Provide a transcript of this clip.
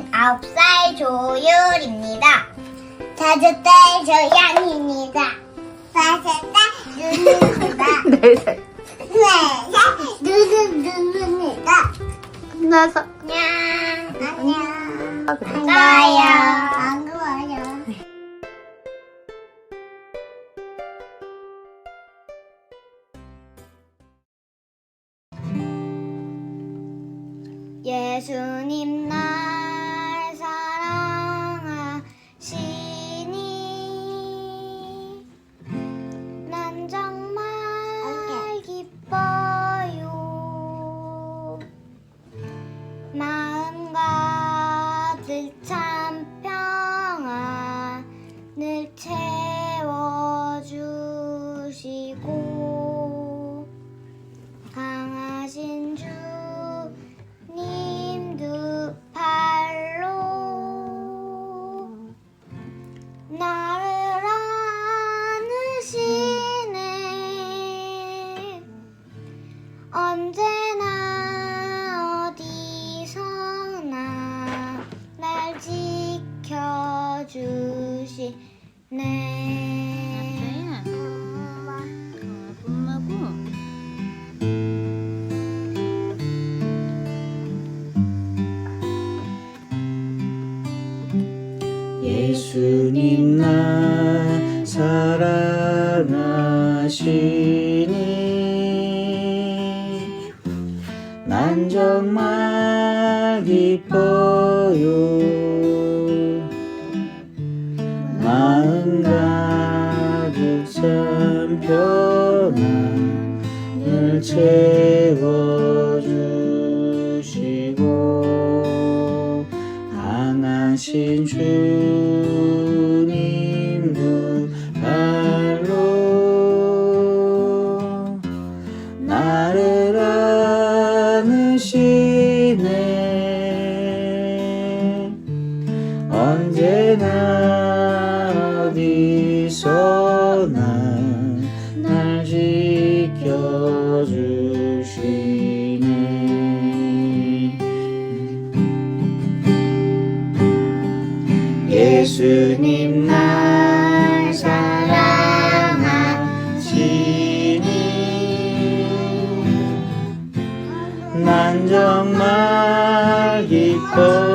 9살 조율입니다. 다섯 살 조연입니다. 다섯 살 누누입니다. 네 살. 네살 누누누누입니다. 끝나서. 안녕. 안녕. 아. 반가워요. 반가워요. 예수님 날 참 평안을 채워주시고 강하신 주님 두 팔로 나를 안으시네. 언제 지켜주시네 끝나고. 예수님 날 사랑하시니 난 정말 기뻐요 참 평안을 채워주시고 강하신 주님 두 발로 나를 안으시네. 언제나 어디서나 날 지켜주시네. 예수님 날 사랑하시니. 난 정말 기뻐